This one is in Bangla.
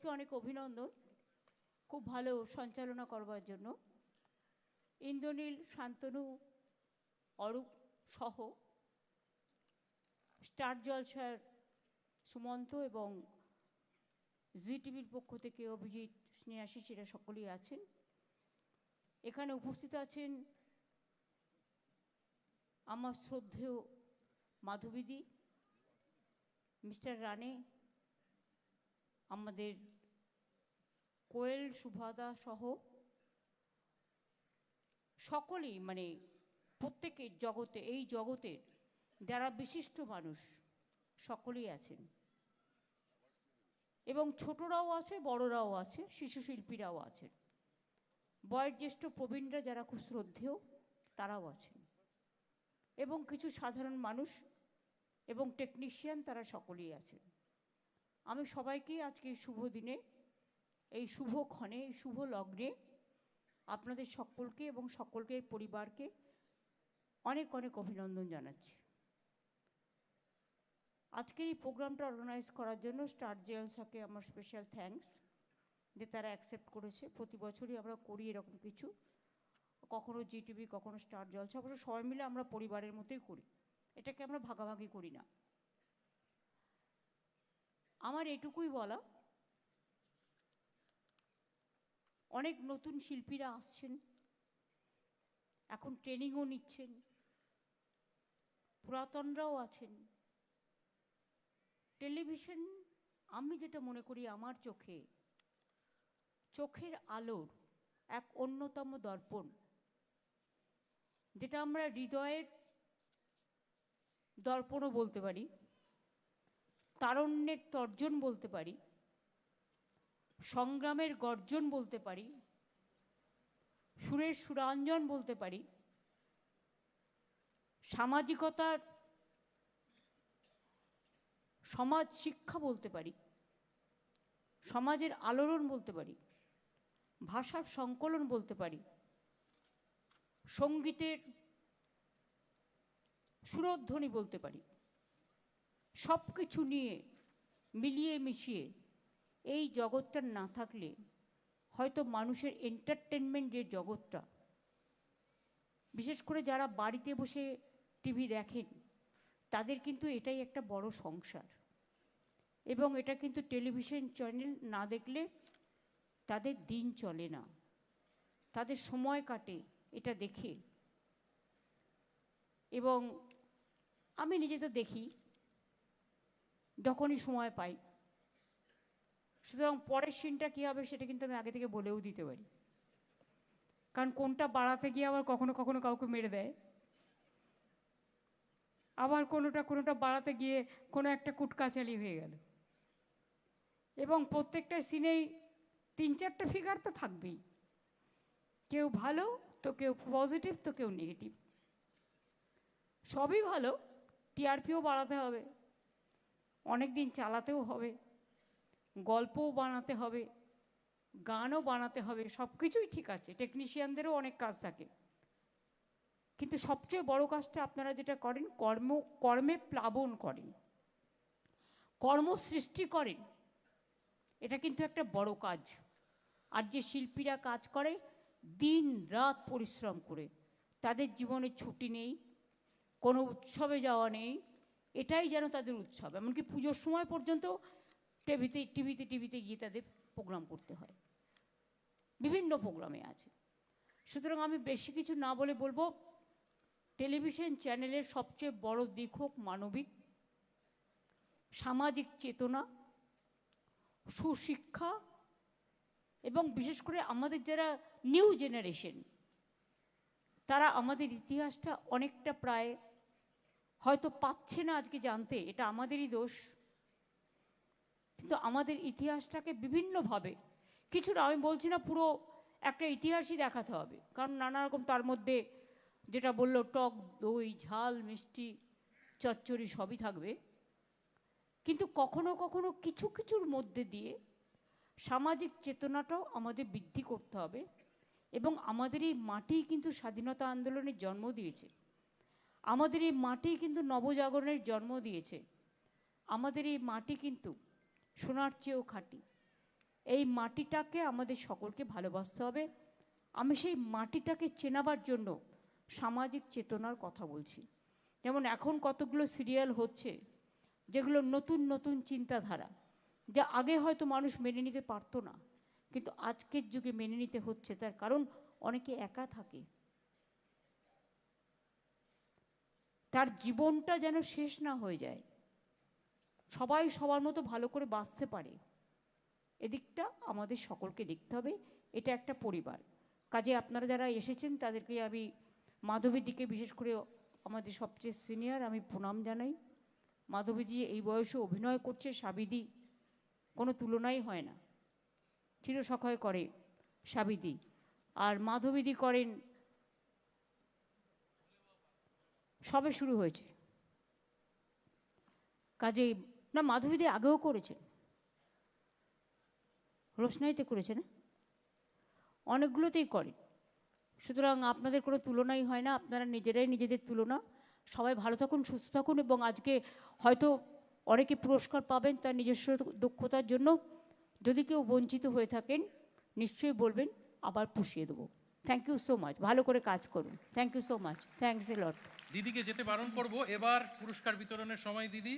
কোচকে অনেক অভিনন্দন। খুব ভালো সঞ্চালনা করবার জন্য। ইন্দ্রনীল, শান্তনু, অরূপ সহ স্টার জলসার সুমন্ত এবং জি টিভির পক্ষ থেকে অভিজিৎ স্নেহাশিস এরা সকলেই আছেন। এখানে উপস্থিত আছেন আমার শ্রদ্ধেয় মাধবীদি, মিস্টার রানে আমাদের কোয়েল, সুভাদা সহ সকলেই মানে প্রত্যেকের জগতে, এই জগতের যারা বিশিষ্ট মানুষ, সকলেই আছেন। এবং ছোটরাও আছে, বড়রাও আছে শিশু শিল্পীরাও আছেন। বয়োজ্যেষ্ঠ প্রবীণরা যারা খুব শ্রদ্ধেয়, তারাও আছেন। এবং কিছু সাধারণ মানুষ এবং টেকনিশিয়ান তারা সকলেই আছেন। আমি সবাইকে আজকে শুভ দিনে, এই শুভ ক্ষণে, এই শুভ লগ্নে আপনাদের সকলকে এবং সকলকে, পরিবারকে অনেক অনেক অভিনন্দন জানাচ্ছি। আজকের এই প্রোগ্রামটা অর্গানাইজ করার জন্য স্টার জেলসাকে আমার স্পেশাল থ্যাঙ্কস যে তারা অ্যাকসেপ্ট করেছে। প্রতি বছরই আমরা করি এরকম কিছু। কখনো জিটিভি কখনো স্টার জলসা অবশ্য সবাই মিলে আমরা পরিবারের মতোই করি। এটাকে আমরা ভাগাভাগি করি না। আমার এটুকুই বলা। অনেক নতুন শিল্পীরা আসছেন, এখন ট্রেনিংও নিচ্ছেন, পুরাতনরাও আছেন। টেলিভিশন, আমি যেটা মনে করি আমার চোখে, চোখের আলোর এক অন্যতম দর্পণ, যেটা আমরা হৃদয়ের দর্পণও বলতে পারি। তারণ্যের তর্জন বলতে পারি, সংগ্রামের গর্জন বলতে পারি, সুরের সুরাঞ্জন বলতে পারি, সামাজিকতার সমাজ শিক্ষা বলতে পারি, সমাজের আলোড়ন বলতে পারি, ভাষার সংকলন বলতে পারি, সঙ্গীতের সুরধ্বনি বলতে পারি। সব কিছু নিয়ে মিলিয়ে মিশিয়ে এই জগৎটা না থাকলে হয়তো মানুষের এন্টারটেনমেন্ট যে জগৎটা। বিশেষ করে যারা বাড়িতে বসে টিভি দেখেন, তাদের কিন্তু এটাই একটা বড় সংসার। এবং এটা কিন্তু টেলিভিশন চ্যানেল না দেখলে তাদের দিন চলে না। তাদের সময় কাটে এটা দেখে। এবং আমি নিজে তো দেখি যখনই সময় পাই। সুতরাং পরের সিনটা কী হবে সেটা কিন্তু আমি আগে থেকে বলেও দিতে পারি। কারণ কোনটা বাড়াতে গিয়ে আবার কখনো কখনো কাউকে মেরে দেয়। আবার কোনোটা কোনোটা বাড়াতে গিয়ে কোনো একটা কুটকাচালি হয়ে গেল। এবং প্রত্যেকটা সিনেই তিন চারটা ফিগার তো থাকবেই। কেউ ভালো, তো কেউ পজিটিভ তো কেউ নেগেটিভ সবই ভালো টিআরপিও বাড়াতে হবে। অনেক দিন চালাতেও হবে, গল্পও বানাতে হবে, গানও বানাতে হবে সব কিছুই ঠিক আছে টেকনিশিয়ানদেরও অনেক কাজ থাকে। কিন্তু সবচেয়ে বড় কাজটা আপনারা যেটা করেন, কর্ম, কর্মে প্লাবন করেন। কর্ম সৃষ্টি করেন, এটা কিন্তু একটা বড় কাজ। আর যে শিল্পীরা কাজ করে, দিন রাত পরিশ্রম করে, তাদের জীবনে ছুটি নেই, কোনো উৎসবে যাওয়া নেই এটাই যেন তাদের উৎসব। এমনকি পুজোর সময় পর্যন্ত টিভিতে টিভিতে টিভিতে গিয়ে তাদের প্রোগ্রাম করতে হয়। বিভিন্ন প্রোগ্রামে আছে। সুতরাং আমি বেশি কিছু না বলে বলব, টেলিভিশন চ্যানেলের সবচেয়ে বড় দিক হোক মানবিক, সামাজিক চেতনা, সুশিক্ষা, এবং বিশেষ করে আমাদের যারা নিউ জেনারেশন, তারা আমাদের ইতিহাসটা অনেকটা প্রায় হয়তো পাচ্ছে না আজকে জানতে, এটা আমাদেরই দোষ। কিন্তু আমাদের ইতিহাসটাকে বিভিন্নভাবে কিছু না আমি বলছি না পুরো একটা ইতিহাসই দেখাতে হবে। কারণ নানা রকম তার মধ্যে যেটা বলল, টক দই, ঝাল, মিষ্টি, চচ্চড়ি সবই থাকবে। কিন্তু কখনো কখনো কিছু কিছুর মধ্যে দিয়ে সামাজিক চেতনাটাও আমাদের বৃদ্ধি করতে হবে এবং আমাদের এই মাটি কিন্তু স্বাধীনতা আন্দোলনের জন্ম দিয়েছে। আমাদের এই মাটি কিন্তু নবজাগরণের জন্ম দিয়েছে। আমাদের এই মাটি কিন্তু সোনার চেয়েও খাঁটি। এই মাটিটাকে আমাদের সকলকে ভালোবাসতে হবে। আমি সেই মাটিটাকে চেনাবার জন্য সামাজিক চেতনার কথা বলছি। যেমন এখন কতগুলো সিরিয়াল হচ্ছে, যেগুলো নতুন নতুন চিন্তাধারা, যা আগে হয়তো মানুষ মেনে নিতে পারতো না, কিন্তু আজকের যুগে মেনে নিতে হচ্ছে। তার কারণ অনেকে একা থাকে। তার জীবনটা যেন শেষ না হয়ে যায়। সবাই সবার মতো ভালো করে বাঁচতে পারে। এদিকটা আমাদের সকলকে দেখতে হবে, এটা একটা পরিবার। কাজে আপনারা যারা এসেছেন, তাদেরকে আমি মাধবীর দিকে বিশেষ করে আমাদের সবচেয়ে সিনিয়র আমি প্রণাম জানাই। মাধবীজি এই বয়সে অভিনয় করছে সাবিদি কোনো তুলনাই হয় না। চিরসখয় করে সাবিদি আর মাধবীদি করেন সবে শুরু হয়েছে। কাজে না, মাধবীদি আগেও করেছেন রোশনাইতে করেছে না? অনেকগুলোতেই করে। সুতরাং আপনাদের কোনো তুলনাই হয় না, আপনারা নিজেরাই নিজেদের তুলনা। সবাই ভালো থাকুন, সুস্থ থাকুন এবং আজকে হয়তো অনেকে পুরস্কার পাবেন তার নিজস্ব দক্ষতার জন্য। যদি কেউ বঞ্চিত হয়ে থাকেন, নিশ্চয়ই বলবেন, আবার পুষিয়ে দেবো। থ্যাংক ইউ সো মাচ ভালো করে কাজ করুন। Thank you so much thanks a lot দিদিকে যেতে বারণ করব। এবার পুরস্কার বিতরণের সময় দিদি।